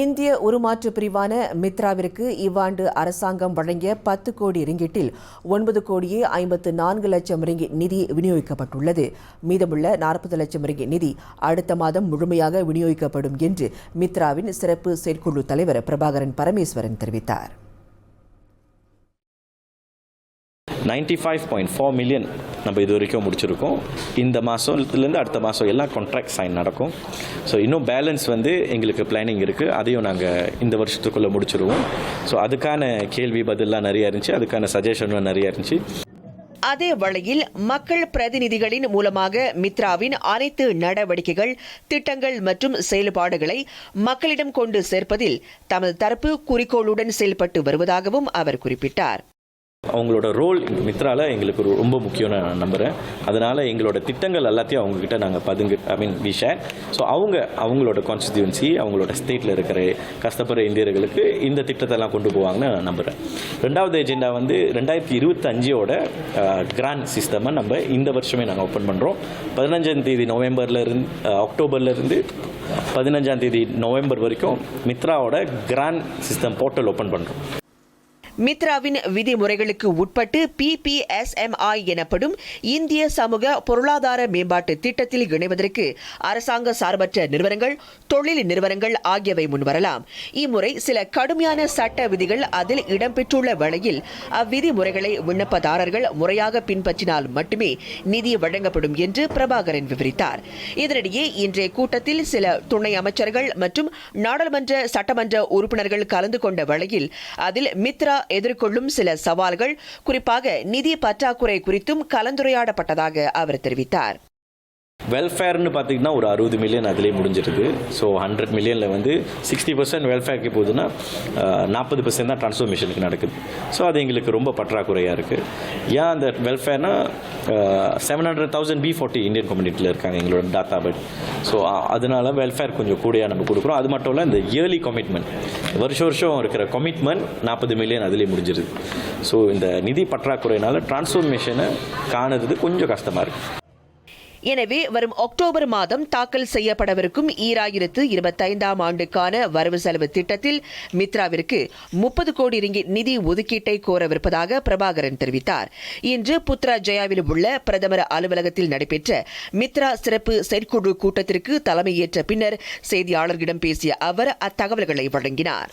இந்திய உருமாற்று பிரிவான மித்ராவிற்கு இவ்வாண்டு அரசாங்கம் வழங்கிய பத்து கோடி ரிங்கிட்டில் ஒன்பது கோடியே ஐம்பத்து நான்கு லட்சம் ரிங்கி நிதி விநியோகிக்கப்பட்டுள்ளது. மீதமுள்ள நாற்பது லட்சம் ரிங்கி நிதி அடுத்த மாதம் முழுமையாக விநியோகிக்கப்படும் என்று மித்ராவின் சிறப்பு செயற்குழு தலைவர் பிரபாகரன் பரமேஸ்வரன் தெரிவித்தார். 95.4 ஃபைவ் பாயிண்ட் ஃபோர் மில்லியன் நம்ம இது வரைக்கும் முடிச்சிருக்கோம். இந்த மாதத்துலேருந்து அடுத்த மாதம் எல்லாம் கான்ட்ராக்ட் சைன் நடக்கும். ஸோ இன்னும் பேலன்ஸ் வந்து எங்களுக்கு பிளானிங் இருக்குது அதையும் நாங்கள் இந்த வருஷத்துக்குள்ளே முடிச்சிருவோம். ஸோ அதுக்கான கேள்வி பதிலாம் நிறையா இருந்துச்சு. அதுக்கான சஜஷனும் நிறையா இருந்துச்சு. அதே வழியில் மக்கள் பிரதிநிதிகளின் மூலமாக மித்ராவின் அனைத்து நடவடிக்கைகள் திட்டங்கள் மற்றும் செயல்பாடுகளை மக்களிடம் கொண்டு சேர்ப்பதில் தமது தரப்பு குறிக்கோளுடன் செயல்பட்டு வருவதாகவும் அவர் குறிப்பிட்டார். அவங்களோட ரோல் மித்ரால எங்களுக்கு ரொம்ப முக்கியம்னு நான் நம்புகிறேன் அதனால் எங்களோட திட்டங்கள் எல்லாத்தையும் அவங்கக்கிட்ட நாங்கள் பதுங்கு I mean we share so அவங்க அவங்களோட கான்ஸ்டிடியூன்சி அவங்களோட ஸ்டேட்டில் இருக்கிற கஷ்டப்படுற இந்தியர்களுக்கு இந்த திட்டத்தெல்லாம் கொண்டு போவாங்கன்னு நான் நம்புகிறேன் ரெண்டாவது எஜெண்டா வந்து ரெண்டாயிரத்தி இருபத்தஞ்சோட கிராண்ட் சிஸ்டமை நம்ம இந்த வருஷமே நாங்கள் ஓப்பன் பண்ணுறோம் பதினஞ்சாம் தேதி நவம்பர்ல இருந்து அக்டோபர்லேருந்து பதினஞ்சாம் தேதி நவம்பர் வரைக்கும் மித்ராவோட கிராண்ட் சிஸ்டம் போர்ட்டல் ஓப்பன் பண்ணுறோம் மித்ராவின் விதிமுறைகளுக்கு உட்பட்டு பிபிஎஸ்எம்ஐ எனப்படும் இந்திய சமூக பொருளாதார மேம்பாட்டு திட்டத்தில் இணைவதற்கு அரசாங்க சார்பற்ற நிறுவனங்கள் தொழில் நிறுவனங்கள் ஆகியவை முன்வரலாம். இம்முறை சில கடுமையான சட்ட விதிகள் அதில் இடம்பெற்றுள்ள வேளையில் அவ்விதிமுறைகளை விண்ணப்பதாரர்கள் முறையாக பின்பற்றினால் மட்டுமே நிதி வழங்கப்படும் என்று பிரபாகரன் விவரித்தார். இதனிடையே இன்றைய கூட்டத்தில் சில துணை அமைச்சர்கள் மற்றும் நாடாளுமன்ற சட்டமன்ற உறுப்பினர்கள் கலந்து கொண்ட வேளையில் அதில் மித்ரா எதிர்கொள்ளும் சில சவால்கள் குறிப்பாக நிதி பற்றாக்குறை குறித்தும் கலந்துரையாடப்பட்டதாக அவர் தெரிவித்தார். வெல்ஃபேர்னு பார்த்தீங்கன்னா ஒரு அறுபது மில்லியன் அதிலே முடிஞ்சிருது ஸோ ஹண்ட்ரட் மில்லியனில் வந்து சிக்ஸ்டி பர்சன்ட் வெல்ஃபேருக்கு போகுதுன்னா நாற்பது பர்சன்ட் தான் ட்ரான்ஸ்ஃபர்மேஷனுக்கு நடக்குது. ஸோ அது எங்களுக்கு ரொம்ப பற்றாக்குறையாக இருக்குது ஏன் அந்த வெல்ஃபேர்னா seven hundred thousand B forty Indian கம்யூனிட்டியில் இருக்காங்க எங்களோட டாட்டா பட் ஸோ அதனால வெல்ஃபேர் கொஞ்சம் கூடியாக நம்ம கொடுக்குறோம். அது மட்டும் இல்லை இந்த இயர்லி கமிட்மெண்ட் வருஷம் வருஷம் இருக்கிற கமிட்மெண்ட் நாற்பது மில்லியன் அதிலே முடிஞ்சிருது. ஸோ இந்த நிதி பற்றாக்குறையினால டிரான்ஸ்ஃபர்மேஷனை காணுறது கொஞ்சம் கஷ்டமாக இருக்குது எனவே வரும் அக்டோபர் மாதம் தாக்கல் செய்யப்படவிருக்கும் ஈராயிரத்து இருபத்தைந்தாம் ஆண்டுக்கான வரவு செலவு திட்டத்தில் மித்ராவிற்கு முப்பது கோடி ரிங்கிட் நிதி ஒதுக்கீட்டை கோரவிருப்பதாக பிரபாகரன் தெரிவித்தார். இன்று புத்ரா ஜெயாவில் உள்ள பிரதமர் அலுவலகத்தில் நடைபெற்ற மித்ரா சிறப்பு செயற்குழு கூட்டத்திற்கு தலைமையேற்ற பின்னர் செய்தியாளர்களிடம் பேசிய அவர் அத்தகவல்களை வழங்கினார்.